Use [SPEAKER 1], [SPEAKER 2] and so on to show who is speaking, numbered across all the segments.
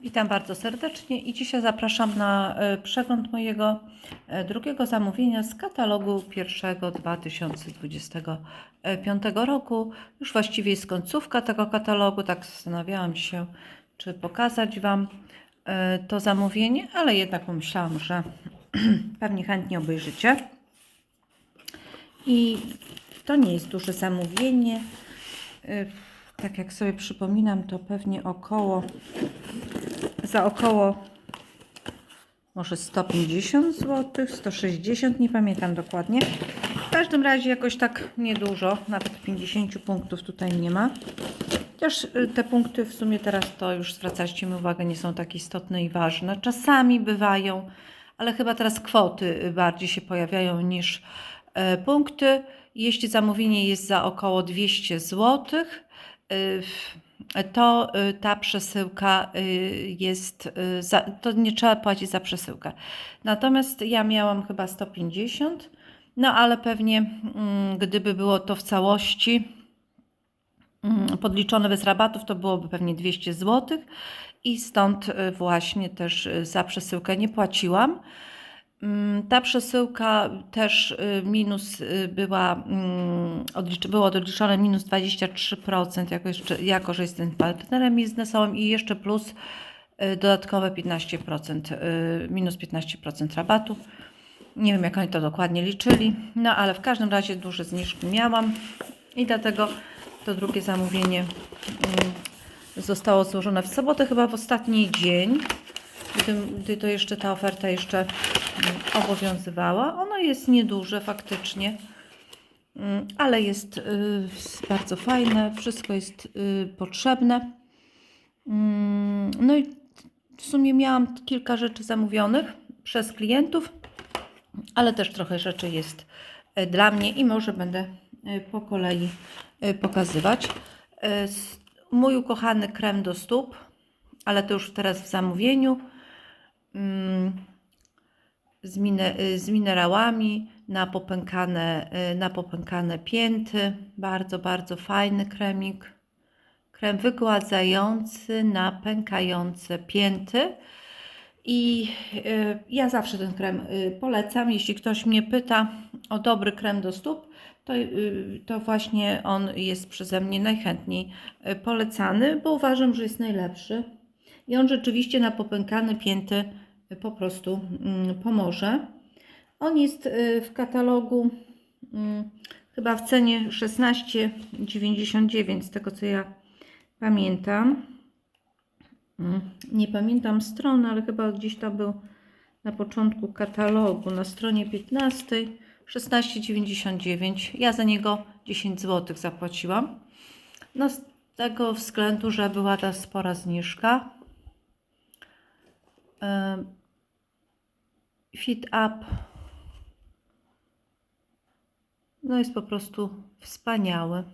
[SPEAKER 1] Witam bardzo serdecznie i dzisiaj zapraszam na e, przegląd mojego e, drugiego zamówienia z katalogu pierwszego 2025 roku. Już właściwie jest końcówka tego katalogu, tak zastanawiałam się, czy pokazać Wam e, to zamówienie, ale jednak pomyślałam, że pewnie chętnie obejrzycie. I to nie jest duże zamówienie. Tak jak sobie przypominam, to pewnie około za około może 150 zł, 160, nie pamiętam dokładnie. W każdym razie jakoś tak niedużo, nawet 50 punktów tutaj nie ma. Chociaż y, te punkty w sumie teraz to już zwracaliście mi uwagę, nie są tak istotne i ważne. Czasami bywają, ale chyba teraz kwoty y, bardziej się pojawiają niż e, punkty. Jeśli zamówienie jest za około 200 zł, to y, ta przesyłka y, jest, y, za, to nie trzeba płacić za przesyłkę. Natomiast ja miałam chyba 150, no ale pewnie mm, gdyby było to w całości mm, podliczone bez rabatów, to byłoby pewnie 200 zł i stąd właśnie też za przesyłkę nie płaciłam. Mm, Ta przesyłka też y, minus y, była, mm, było odliczone minus 23%, jako, jeszcze, jako że jestem partnerem biznesowym i jeszcze plus y, dodatkowe 15%, y, minus 15% rabatu. Nie wiem, jak oni to dokładnie liczyli, no ale w każdym razie duże zniżki miałam i dlatego to drugie zamówienie mm, zostało złożone w sobotę, chyba w ostatni dzień gdy, gdy to jeszcze ta oferta jeszcze mm, obowiązywała. Ono jest nieduże faktycznie, mm, ale jest y, bardzo fajne, wszystko jest y, potrzebne. Mm, No i w sumie miałam kilka rzeczy zamówionych przez klientów, ale też trochę rzeczy jest y, dla mnie i może będę po kolei pokazywać. Mój ukochany krem do stóp, ale to już teraz w zamówieniu z, mine, y, z minerałami na popękane, y, na popękane pięty. Bardzo, bardzo fajny kremik. Krem wygładzający na pękające pięty. I y, ja zawsze ten krem polecam. Jeśli ktoś mnie pyta o dobry krem do stóp, to, to właśnie on jest przeze mnie najchętniej polecany, bo uważam, że jest najlepszy. I on rzeczywiście na popękane pięty y, po prostu mm, pomoże. On jest y, w katalogu mm, chyba w cenie 16,99 z tego co ja pamiętam. Mm, Nie pamiętam strony, ale chyba gdzieś tam był na początku katalogu, na stronie 15, 16,99. Ja za niego 10 zł zapłaciłam. No z tego względu, że była ta spora zniżka. Em, Fit Up no jest po prostu wspaniały.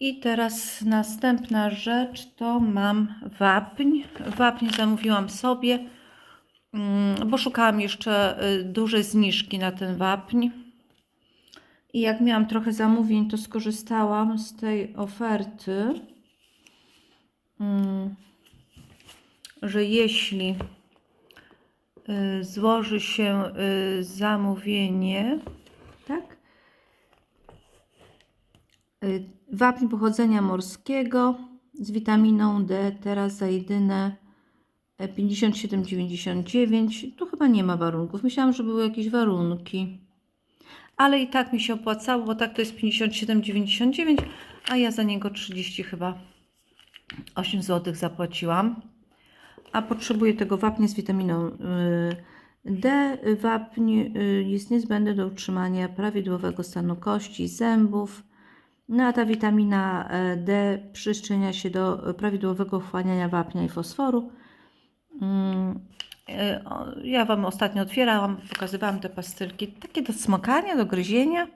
[SPEAKER 1] I teraz następna rzecz to mam wapń. Wapń zamówiłam sobie, mm, bo szukałam jeszcze y, dużej zniżki na ten wapń. I jak miałam trochę zamówień, to skorzystałam z tej oferty, że jeśli y, złoży się y, zamówienie, tak? Y, Wapń pochodzenia morskiego z witaminą D, teraz za jedyne e, 57,99. Tu chyba nie ma warunków. Myślałam, że były jakieś warunki. Ale i tak mi się opłacało, bo tak to jest 57,99, a ja za niego 30 chyba 8 zł zapłaciłam. A potrzebuję tego wapnia z witaminą y, D. Wapń y, jest niezbędny do utrzymania prawidłowego stanu kości, zębów. No a ta witamina e, D przyczynia się do prawidłowego wchłaniania wapnia i fosforu. Mm, Ja Wam ostatnio otwierałam, pokazywałam te pastylki, takie do smokania, do gryzienia.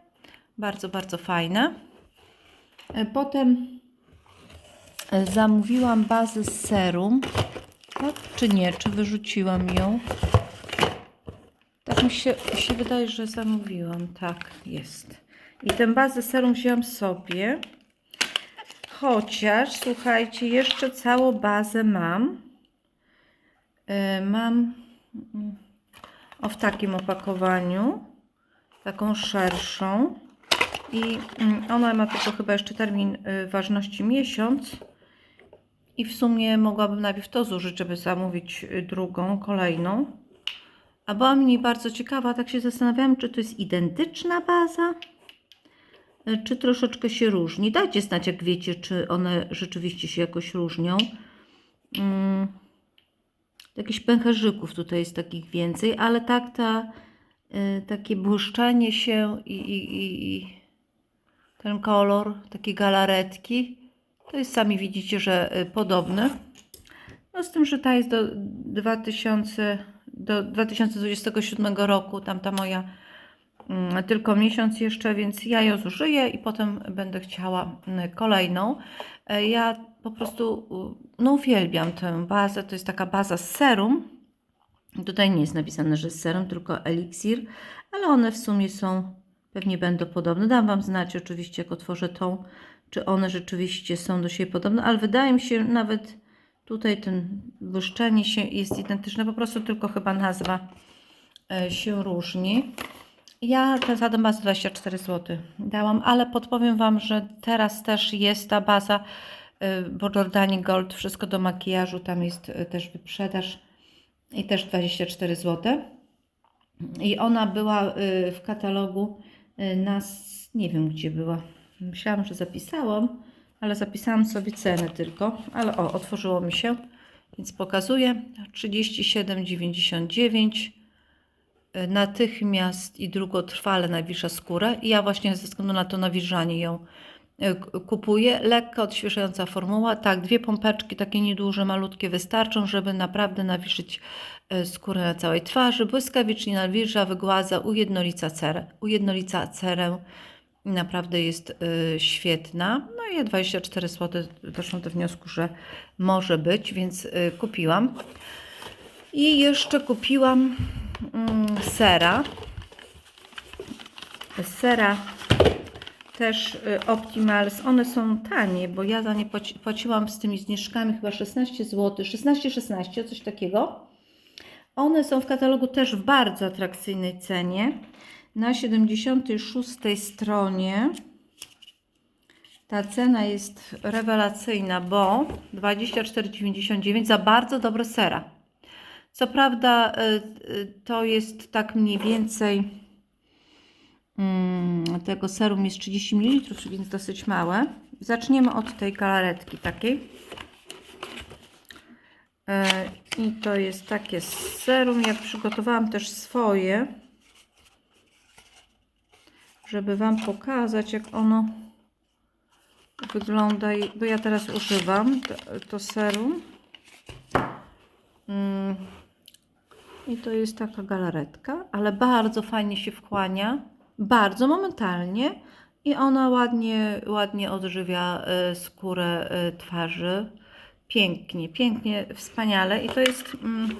[SPEAKER 1] Bardzo, bardzo fajne. Potem zamówiłam bazę z serum. Tak czy nie? Czy wyrzuciłam ją? Tak mi się, się wydaje, że zamówiłam. Tak, jest. I tę bazę serum wziąłam sobie. Chociaż, słuchajcie, jeszcze całą bazę mam. E, Mam mm, o w takim opakowaniu, taką szerszą. I mm, ona ma tylko chyba jeszcze termin y, ważności miesiąc. I w sumie mogłabym najpierw to zużyć, żeby zamówić y, drugą, kolejną. A była mnie bardzo ciekawa, tak się zastanawiałam, czy to jest identyczna baza, y, czy troszeczkę się różni. Dajcie znać, jak wiecie, czy one rzeczywiście się jakoś różnią. Mm, jakichś pęcherzyków tutaj jest takich więcej, ale tak ta, y, takie błyszczenie się i, i, i, i ten kolor, takie galaretki, to jest sami widzicie, że y, podobny. No z tym, że ta jest do 2000, do 2027 roku, tamta moja mm, tylko miesiąc jeszcze, więc ja ją zużyję i potem będę chciała mm, kolejną. E, Ja po prostu y, no, uwielbiam tę bazę. To jest taka baza z serum. Tutaj nie jest napisane, że z serum, tylko eliksir, ale one w sumie są, pewnie będą podobne. Dam Wam znać oczywiście, jak otworzę tą, czy one rzeczywiście są do siebie podobne, ale wydaje mi się nawet tutaj ten błyszczenie się jest identyczne, po prostu tylko chyba nazwa e, się różni. Ja tę za bazę 24 zł dałam, ale podpowiem Wam, że teraz też jest ta baza, y, bo Jordani Gold, wszystko do makijażu, tam jest y, też wyprzedaż i też 24 zł. I ona była w katalogu nas, nie wiem gdzie była. Myślałam, że zapisałam, ale zapisałam sobie cenę tylko. Ale o, otworzyło mi się, więc pokazuję. 37,99 y, natychmiast i długotrwale nawilża skórę. I ja właśnie ze względu na to nawilżanie ją k- kupuję. Lekka, odświeżająca formuła. Tak, dwie pompeczki, takie nieduże, malutkie wystarczą, żeby naprawdę nawilżyć y, skórę na całej twarzy. Błyskawicznie nawilża, wygładza, ujednolica cerę. Ujednolica cerę. Naprawdę jest y, świetna. No i ja 24 zł doszłam do wniosku, że może być, więc y, kupiłam. I jeszcze kupiłam mm, sera. Sera też y, Optimals. One są tanie, bo ja za nie płaci, płaciłam z tymi zniżkami chyba 16 zł, 16-16, coś takiego. One są w katalogu też w bardzo atrakcyjnej cenie. Na 76 stronie ta cena jest rewelacyjna, bo 24,99 za bardzo dobre sera. Co prawda y, y, to jest tak mniej więcej mm, tego serum jest 30 ml, więc dosyć małe. Zaczniemy od tej galaretki takiej. E, I to jest takie serum. Ja przygotowałam też swoje, żeby Wam pokazać, jak ono wygląda. Bo ja teraz używam to, to serum. Mm. I to jest taka galaretka, ale bardzo fajnie się wchłania, bardzo momentalnie i ona ładnie, ładnie odżywia y, skórę y, twarzy. Pięknie, pięknie, wspaniale. I to jest. Mm,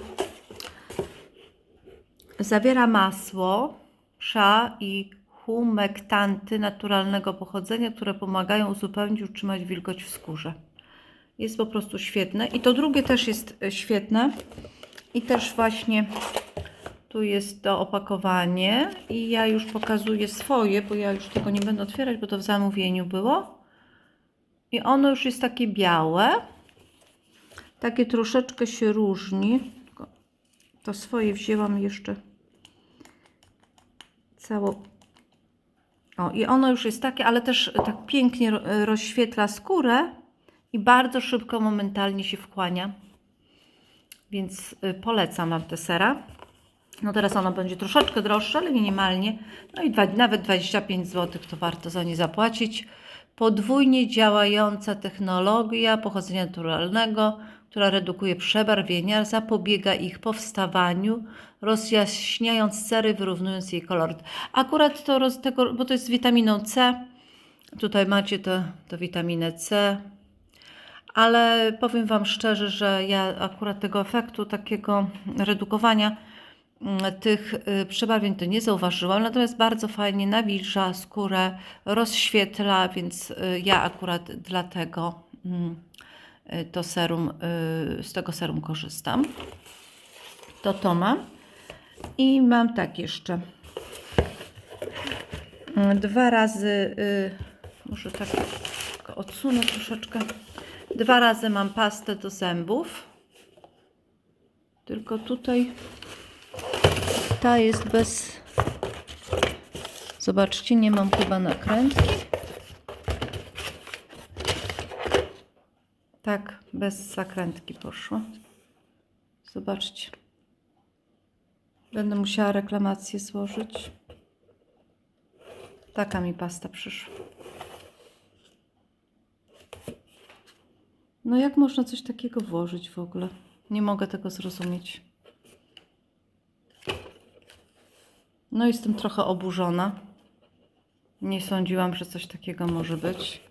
[SPEAKER 1] zawiera masło, sza i humektanty naturalnego pochodzenia, które pomagają uzupełnić, utrzymać wilgoć w skórze. Jest po prostu świetne. I to drugie też jest e, świetne. I też właśnie tu jest to opakowanie. I ja już pokazuję swoje, bo ja już tego nie będę otwierać, bo to w zamówieniu było. I ono już jest takie białe. Takie troszeczkę się różni. To swoje wzięłam jeszcze cało. O, i ono już jest takie, ale też tak pięknie ro- rozświetla skórę i bardzo szybko, momentalnie się wchłania. Więc y, polecam Wam te sera. No teraz ono będzie troszeczkę droższe, ale minimalnie. No i dwa, nawet 25 zł to warto za nie zapłacić. Podwójnie działająca technologia pochodzenia naturalnego, która redukuje przebarwienia, zapobiega ich powstawaniu, rozjaśniając cery, wyrównując jej kolor. Akurat to roz, tego, bo to jest z witaminą C. Tutaj macie to, to witaminę C, ale powiem Wam szczerze, że ja akurat tego efektu takiego redukowania tych y, przebarwień to nie zauważyłam, natomiast bardzo fajnie nawilża skórę, rozświetla, więc y, ja akurat dlatego mm, y, to serum, z tego serum korzystam. To to mam. I mam tak jeszcze. Mm, Dwa razy, może tak odsunę troszeczkę. Dwa razy mam pastę do zębów. Tylko tutaj ta jest bez. Zobaczcie, nie mam chyba nakrętki. Tak, bez zakrętki poszło. Zobaczcie. Będę musiała reklamację złożyć. Taka mi pasta przyszła. No jak można coś takiego włożyć w ogóle? Nie mogę tego zrozumieć. No jestem trochę oburzona. Nie sądziłam, że coś takiego może być.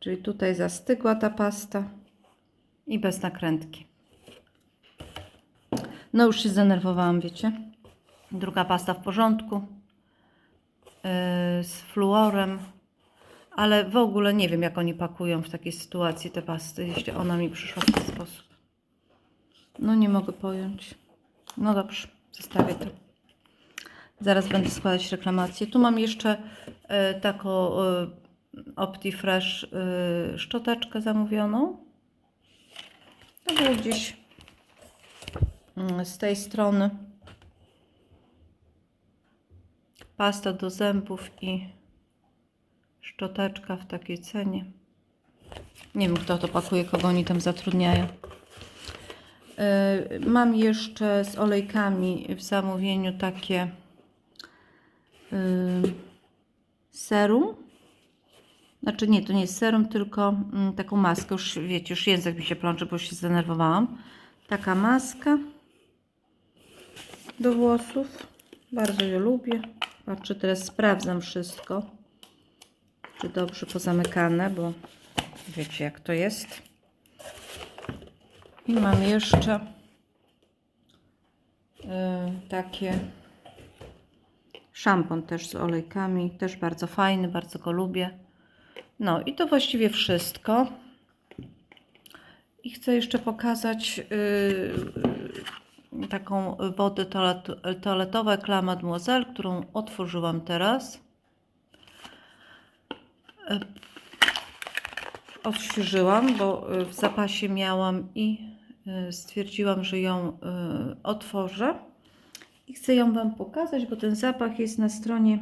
[SPEAKER 1] Czyli tutaj zastygła ta pasta i bez nakrętki. No już się zdenerwowałam, wiecie. Druga pasta w porządku. Yy, z fluorem. Ale w ogóle nie wiem, jak oni pakują w takiej sytuacji te pasty, jeśli ona mi przyszła w ten sposób. No nie mogę pojąć. No dobrze, zostawię to. Zaraz będę składać reklamację. Tu mam jeszcze e, taką e, OptiFresh e, szczoteczkę zamówioną. To było gdzieś mm, z tej strony. Pasta do zębów i szczoteczka w takiej cenie. Nie wiem, kto to pakuje, kogo oni tam zatrudniają. Mam jeszcze z olejkami w zamówieniu takie serum. Znaczy nie, to nie jest serum, tylko mm, taką maskę. Już wiecie, już język mi się plącze, bo się zdenerwowałam. Taka maska do włosów. Bardzo ją lubię. Patrzę, teraz sprawdzam wszystko, czy dobrze pozamykane, bo wiecie jak to jest. I mam jeszcze y, takie szampon też z olejkami, też bardzo fajny, bardzo go lubię. No i to właściwie wszystko. I chcę jeszcze pokazać y, y, taką wodę toalet, toaletową Eclat Mademoiselle, którą otworzyłam teraz. Y, Odświeżyłam, bo y, w zapasie miałam i y, stwierdziłam, że ją y, otworzę. I chcę ją Wam pokazać, bo ten zapach jest na stronie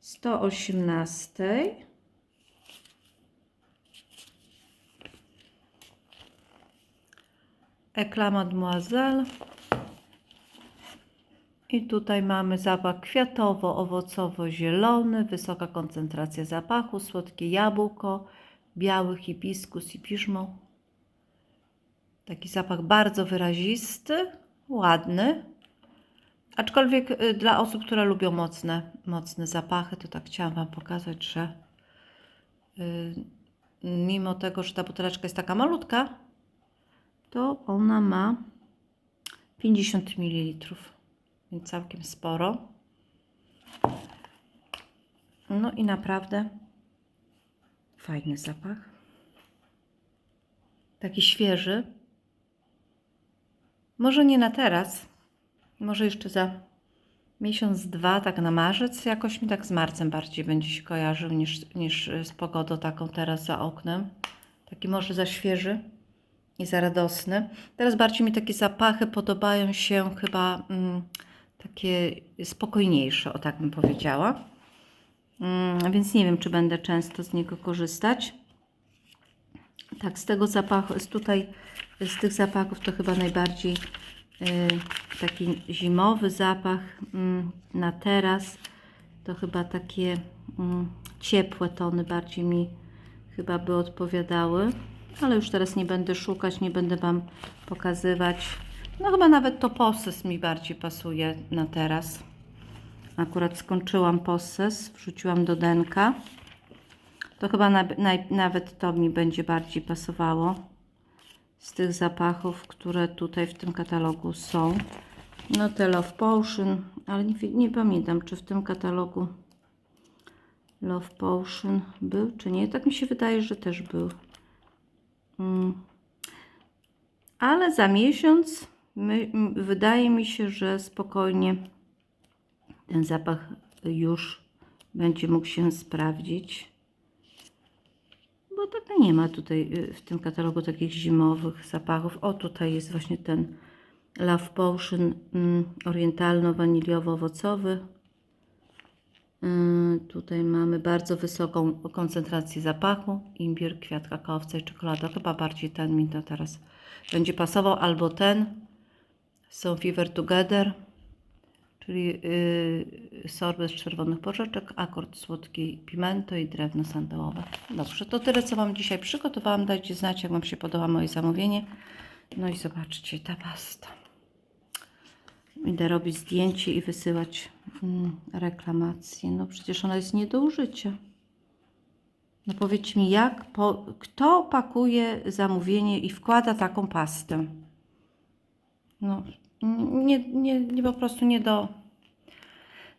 [SPEAKER 1] 118. Eclat Mademoiselle. I tutaj mamy zapach kwiatowo-owocowo-zielony, wysoka koncentracja zapachu, słodkie jabłko, biały hibiskus i piżmo. Taki zapach bardzo wyrazisty, ładny. Aczkolwiek y, dla osób, które lubią mocne, mocne zapachy, to tak chciałam Wam pokazać, że y, mimo tego, że ta buteleczka jest taka malutka, to ona ma 50 ml, więc całkiem sporo. No i naprawdę fajny zapach. Taki świeży. Może nie na teraz, może jeszcze za miesiąc, dwa, tak na marzec. Jakoś mi tak z marcem bardziej będzie się kojarzył niż, niż z pogodą taką teraz za oknem. Taki może za świeży i za radosny. Teraz bardziej mi takie zapachy podobają się chyba mm, takie spokojniejsze, o tak bym powiedziała. Mm, więc nie wiem, czy będę często z niego korzystać. Tak, z tego zapachu, z tutaj, z tych zapachów to chyba najbardziej y, taki zimowy zapach mm, na teraz. To chyba takie mm, ciepłe tony bardziej mi chyba by odpowiadały. Ale już teraz nie będę szukać, nie będę Wam pokazywać. No chyba nawet to posses mi bardziej pasuje na teraz. Akurat skończyłam posses, wrzuciłam do denka. To chyba na, naj, nawet to mi będzie bardziej pasowało z tych zapachów, które tutaj w tym katalogu są. No te Love Potion, ale nie, nie pamiętam, czy w tym katalogu Love Potion był, czy nie. Tak mi się wydaje, że też był. Mm. Ale za miesiąc my, wydaje mi się, że spokojnie ten zapach już będzie mógł się sprawdzić. Bo tak nie ma tutaj y, w tym katalogu takich zimowych zapachów. O, tutaj jest właśnie ten Love Potion mm, orientalno-waniliowo-owocowy. Y, Tutaj mamy bardzo wysoką koncentrację zapachu. Imbir, kwiat kakaowca i czekolada. Chyba bardziej ten mi to teraz będzie pasował. Albo ten. Są Fever Together. Czyli yy, sorbet z czerwonych porzeczek, akord słodki pimento i drewno sandałowe. Dobrze, to tyle co Wam dzisiaj przygotowałam. Dajcie znać, jak Wam się podoba moje zamówienie. No i zobaczcie, ta pasta. Idę robić zdjęcie i wysyłać mm, reklamację. No przecież ona jest nie do użycia. No powiedzcie mi, jak, po, kto pakuje zamówienie i wkłada taką pastę? No, nie, nie, nie po prostu nie do.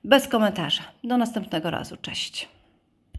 [SPEAKER 1] Bez komentarza. Do następnego razu. Cześć.